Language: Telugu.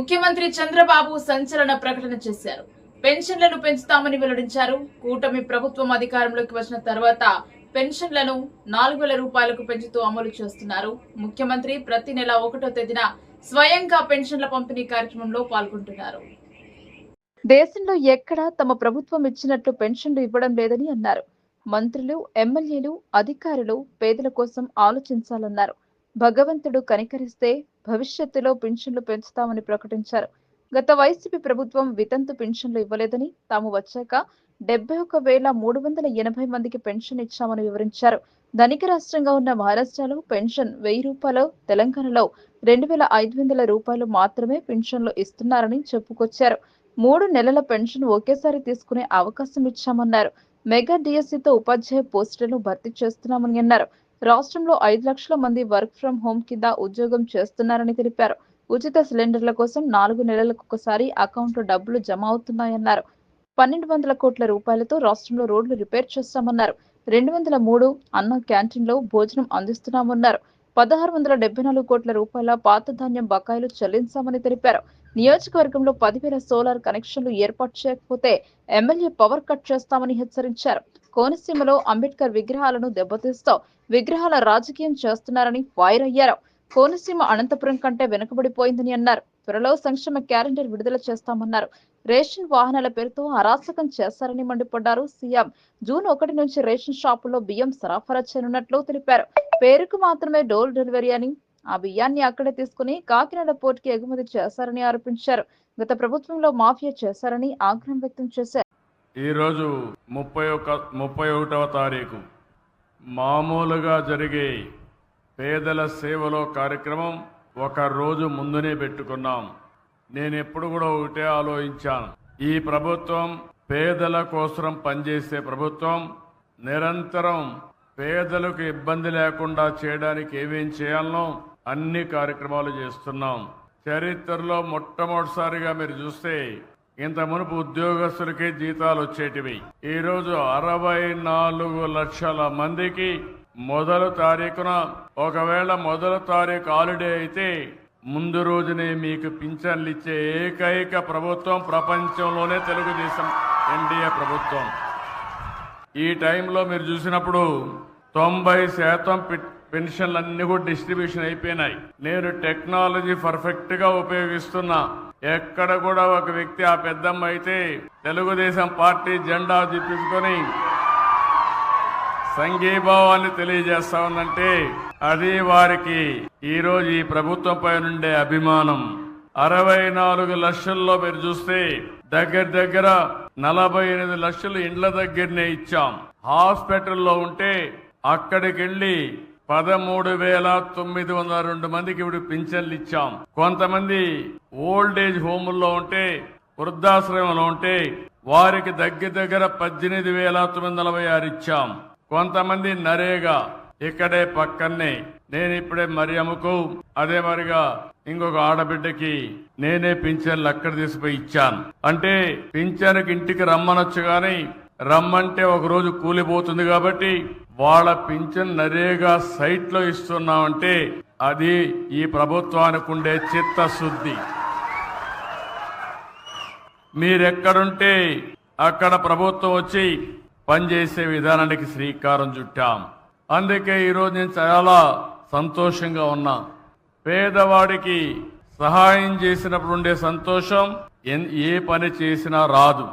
ముఖ్యమంత్రి చంద్రబాబు సంచలన ప్రకటన చేశారు. పెన్షన్లను పెంచుతామని వెల్లడించారు. కూటమి ప్రభుత్వం అధికారంలోకి వచ్చిన తర్వాత పెన్షన్లను నాలుగు వేల రూపాయలకు పెంచుతూ అమలు చేస్తున్నారు. ముఖ్యమంత్రి ప్రతి నెల ఒకటో తేదీన స్వయంగా పెన్షన్ల పంపిణీ కార్యక్రమంలో పాల్గొంటున్నారు. దేశంలో ఎక్కడా తమ ప్రభుత్వం ఇచ్చినట్లు పెన్షన్లు ఇవ్వడం లేదని అన్నారు. మంత్రులు ఎమ్మెల్యేలు అధికారులు పేదల కోసం ఆలోచించాలన్నారు. భగవంతుడు కనికరిస్తే భవిష్యత్తులో పెన్షన్లు పెంచుతామని ప్రకటించారు. గత వైసీపీ ప్రభుత్వం వితంతు పెన్షన్లు ఇవ్వలేదని తాము వచ్చాక డెబ్బై ఒక వేల మూడు వందల ఎనభై మందికి పెన్షన్ ఇచ్చామని వివరించారు. ధనిక రాష్ట్రంగా ఉన్న మహారాష్ట్రలో పెన్షన్ వెయ్యి రూపాయలు తెలంగాణలో రెండు వేల ఐదు వందల రూపాయలు మాత్రమే పెన్షన్లు ఇస్తున్నారని చెప్పుకొచ్చారు. మూడు నెలల పెన్షన్ ఒకేసారి తీసుకునే అవకాశం ఇచ్చామన్నారు. మెగా డిఎస్సితో ఉపాధ్యాయ పోస్టులను భర్తీ చేస్తున్నామని అన్నారు. రాష్ట్రంలో ఐదు లక్షల మంది వర్క్ ఫ్రం హోం కింద ఉద్యోగం చేస్తున్నారని తెలిపారు. ఉచిత సిలిండర్ల కోసం నాలుగు నెలలకు ఒకసారి అకౌంట్లో డబ్బులు జమ అవుతున్నాయన్నారు. పన్నెండు వందల కోట్ల రూపాయలతో రాష్ట్రంలో రోడ్లు రిపేర్ చేస్తామన్నారు. రెండు వందల మూడు అన్న క్యాంటీన్లో భోజనం అందిస్తున్నామన్నారు. పదహారు వందల డెబ్బై నాలుగు కోట్ల రూపాయల పాత ధాన్యం బకాయిలు చెల్లించామని తెలిపారు. నియోజకవర్గంలో పదివేల సోలార్ కనెక్షన్లు ఏర్పాటు చేయకపోతే ఎమ్మెల్యే పవర్ కట్ చేస్తామని హెచ్చరించారు. కోనసీమలో అంబేద్కర్ విగ్రహాలను దెబ్బతీస్తూ విగ్రహాల రాజకీయం చేస్తున్నారని ఫైర్ అయ్యారు. కోనసీమ అనంతపురం కంటే వెనుకబడిపోయిందని అన్నారు. త్వరలో సంక్షేమ క్యాలెండర్ విడుదల చేస్తామన్నారు. రేషన్ వాహనాల పేరుతో అరాచకం చేస్తారని మండిపడ్డారు సీఎం. జూన్ ఒకటి నుంచి రేషన్ షాపుల్లో బియ్యం సరఫరా చేయనున్నట్లు తెలిపారు. పేరుకు మాత్రమే డోర్ డెలివరీ అని ఆ బియ్యాన్ని అక్కడే తీసుకుని కాకినాడ పోర్టుకి ఎగుమతి చేశారని ఆరోపించారు. గత ప్రభుత్వంలో మాఫియా చేశారని ఆగ్రహం వ్యక్తం చేశారు. ఈరోజు ముప్పై ఒక ముప్పై ఒకటవ తారీఖు మామూలుగా జరిగే పేదల సేవలో కార్యక్రమం ఒక రోజు ముందునే పెట్టుకున్నాం. నేను ఎప్పుడు కూడా ఒకటే ఆలోచించాను. ఈ ప్రభుత్వం పేదల కోసం పనిచేసే ప్రభుత్వం నిరంతరం పేదలకు ఇబ్బంది లేకుండా చేయడానికి ఏమేం చేయాలనో అన్ని కార్యక్రమాలు చేస్తున్నాం. చరిత్రలో మొట్టమొదటిసారిగా మీరు చూస్తే ఇంత మునుపు ఉద్యోగస్తులకి జీతాలు వచ్చేటివి. ఈరోజు అరవై నాలుగు లక్షల మందికి మొదలు తారీఖున ఒకవేళ మొదలు తారీఖు హాలిడే అయితే ముందు రోజునే మీకు పింఛన్లు ఇచ్చే ఏకైక ప్రభుత్వం ప్రపంచంలోనే తెలుగుదేశం ఎన్డీఏ ప్రభుత్వం. ఈ టైంలో మీరు చూసినప్పుడు తొంభై శాతం పె- పెన్షన్లన్నీ కూడా డిస్ట్రిబ్యూషన్ అయిపోయినాయి. నేను టెక్నాలజీ పర్ఫెక్ట్గా ఉపయోగిస్తున్నా. ఎక్కడ కూడా ఒక వ్యక్తి ఆ పెద్దమ్మ అయితే తెలుగుదేశం పార్టీ జెండా చూపించుకొని సంఘీభావాన్ని తెలియజేస్తా ఉందంటే అది వారికి ఈ ఈ ప్రభుత్వంపై నుండే అభిమానం. అరవై నాలుగు లక్షల్లో మీరు చూస్తే దగ్గర దగ్గర నలభై ఎనిమిది లక్షలు ఇండ్ల దగ్గరనే ఇచ్చాం. హాస్పిటల్లో ఉంటే అక్కడికి వెళ్ళి పదమూడు వేల తొమ్మిది వందల రెండు మందికి ఇప్పుడు పింఛన్లు ఇచ్చాం కొంతమంది ఓల్డ్ ఏజ్ హోముల్లో ఉంటే వృద్ధాశ్రమంలో ఉంటే వారికి దగ్గర దగ్గర పద్దెనిమిది వేల తొమ్మిది వందల నలభై ఆరు ఇచ్చాం. కొంతమంది నరేగా ఇక్కడే పక్కనే నేను ఇప్పుడే మరియమ్మకు అదే మరిగా ఇంకొక ఆడబిడ్డకి నేనే పింఛన్లు అక్కడ తీసిపోయి ఇచ్చాను. అంటే పింఛన్కి ఇంటికి రమ్మనొచ్చు కానీ రమ్మంటే ఒక రోజు కూలిపోతుంది కాబట్టి వాళ్ళ పింఛన్ నరేగా సైట్లో ఇస్తున్నామంటే అది ఈ ప్రభుత్వానికి ఉండే చిత్తశుద్ధి. మీరెక్కడుంటే అక్కడ ప్రభుత్వం వచ్చి పనిచేసే విధానానికి శ్రీకారం చుట్టాం. అందుకే ఈరోజు నేను చాలా సంతోషంగా ఉన్నా. పేదవాడికి సహాయం చేసినప్పుడు ఉండే సంతోషం ఏ పని చేసినా రాదు.